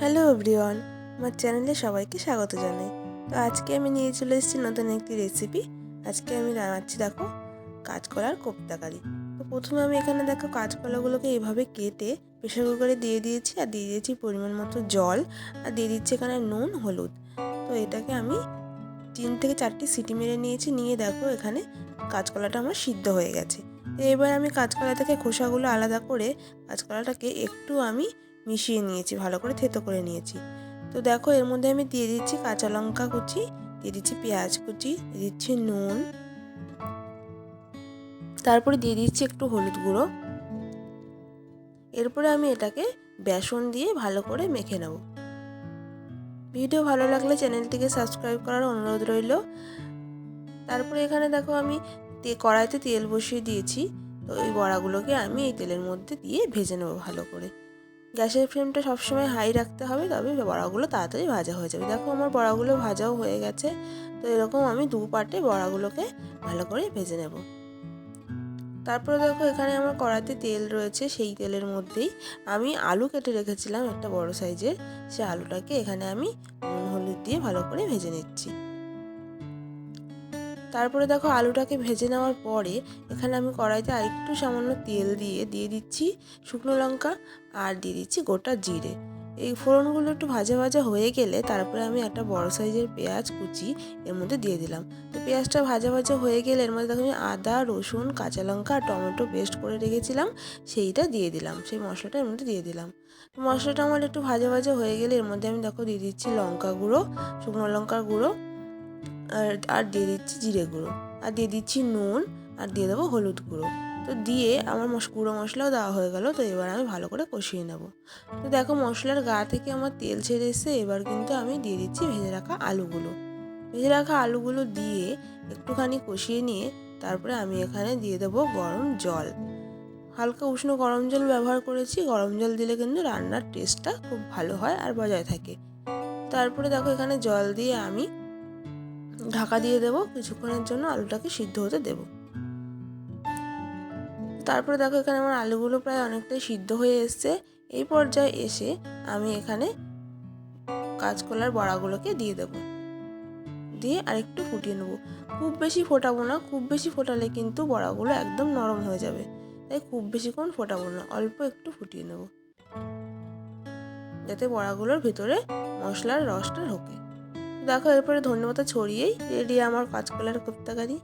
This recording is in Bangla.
হ্যালো এভরিওয়ান, আমার চ্যানেলে সবাইকে স্বাগত জানাই। তো আজকে আমি নিয়ে চলে এসেছি নতুন একটি রেসিপি আজকে আমি রান্নাচ্ছি দেখো, কাঁচকলার কোপ্তাকারি তো প্রথমে আমি এখানে, দেখো, কাঁচকলাগুলোকে এভাবে কেটে প্রেশার কুকারে দিয়ে দিয়েছি আর দিয়ে দিয়েছি পরিমাণ মতো জল আর দিয়ে দিচ্ছি এখানে নুন, হলুদ। তো এটাকে আমি তিন থেকে চারটি সিটি মেরে নিয়েছি, নিয়ে দেখো, এখানে কাঁচকলাটা আমার সিদ্ধ হয়ে গেছে। এবার আমি কাঁচকলা থেকে খোসাগুলো আলাদা করে কাঁচকলাটাকে একটু আমি মিশিয়ে নিয়েছি, ভালো করে থেতো করে নিয়েছি। তো দেখো, এর মধ্যে আমি দিয়ে দিচ্ছি কাঁচা লঙ্কা কুচি, দিয়ে দিচ্ছি পেঁয়াজ কুচি, দিয়ে দিচ্ছি নুন। তারপরে দিয়ে দিচ্ছি একটু হলুদ গুঁড়ো। এরপরে আমি এটাকে বেসন দিয়ে ভালো করে মেখে নেব। ভিডিও ভালো লাগলে চ্যানেলটিকে সাবস্ক্রাইব করার অনুরোধ রইল। তারপরে এখানে দেখো, আমি কড়াইতে তেল বসিয়ে দিয়েছি। তো এই বড়াগুলোকে আমি এই তেলের মধ্যে দিয়ে ভেজে নেব ভালো করে। গ্যাসের ফ্লেমটা সবসময় হাই রাখতে হবে, তবে বড়াগুলো তাড়াতাড়ি ভাজা হয়ে যাবে। দেখো আমার বড়াগুলো ভাজাও হয়ে গেছে, তো এরকম আমি দু পাটে বড়াগুলোকে ভালো করে ভেজে নেব। তারপরে দেখো এখানে আমার কড়াতে তেল রয়েছে, সেই তেলের মধ্যেই আমি আলু কেটে রেখেছিলাম একটা বড় সাইজের, সে আলুটাকে এখানে আমি হলুদ দিয়ে ভালো করে ভেজে নিচ্ছি। তারপরে দেখো আলুটাকে ভেজে নেওয়ার পরে এখানে আমি কড়াইতে আরেকটু সামান্য তেল দিয়ে দিয়ে দিচ্ছি শুকনো লঙ্কা আর দিয়ে দিচ্ছি গোটা জিরে। এই ফোড়নগুলো একটু ভাজা ভাজা হয়ে গেলে তারপরে আমি একটা বড় সাইজের পেঁয়াজ কুচি এর মধ্যে দিয়ে দিলাম। তো পেঁয়াজটা ভাজা ভাজা হয়ে গেলে এর মধ্যে দেখো আমি আদা, রসুন, কাঁচা লঙ্কা আর টমেটো পেস্ট করে রেখেছিলাম, সেইটা দিয়ে দিলাম, সেই মশলাটা এর মধ্যে দিয়ে দিলাম। মশলাটা আমার একটু ভাজা ভাজা হয়ে গেলে এর মধ্যে আমি দেখো দিয়ে দিচ্ছি লঙ্কা গুঁড়ো, শুকনো লঙ্কার গুঁড়ো আর আর দিয়ে দিচ্ছি জিরে গুঁড়ো। আর দিয়ে দিচ্ছি নুন, আর দিয়ে দেবো হলুদ গুঁড়ো। তো দিয়ে আমার মশ, গুঁড়ো মশলাও দেওয়া হয়ে গেল, তো এবার আমি ভালো করে কষিয়ে নেব। তো দেখো মশলার গা থেকে আমার তেল ছেড়ে এসে এবার কিন্তু আমি দিয়ে দিচ্ছি ভেজে রাখা আলুগুলো। ভেজে রাখা আলুগুলো দিয়ে একটুখানি কষিয়ে নিয়ে তারপরে আমি এখানে দিয়ে দেবো গরম জল। হালকা উষ্ণ গরম জল ব্যবহার করেছি, গরম জল দিলে কিন্তু রান্নার টেস্টটা খুব ভালো হয় আর বজায় থাকে। তারপরে দেখো এখানে জল দিয়ে আমি ঢাকা দিয়ে দেবো, কিছুক্ষণের জন্য আলুটাকে সিদ্ধ হতে দেব। তারপরে দেখো এখানে আমার আলুগুলো প্রায় অনেকটাই সিদ্ধ হয়ে এসছে। এই পর্যায়ে এসে আমি এখানে কাঁচকলার বড়াগুলোকে দিয়ে দেব। দিয়ে আরেকটু ফুটিয়ে নেব। খুব বেশি ফোটাবো না, খুব বেশি ফোটালে কিন্তু বড়াগুলো একদম নরম হয়ে যাবে। তাই খুব বেশিক্ষণ ফোটাবো না, অল্প একটু ফুটিয়ে নেব। যাতে বড়াগুলোর ভিতরে মশলার রসটা ঢোকে। দেখো এরপরে ধন্যবাদ ছড়িয়েই রেডি আমার কাঁচকলার কোপ্তাকারি।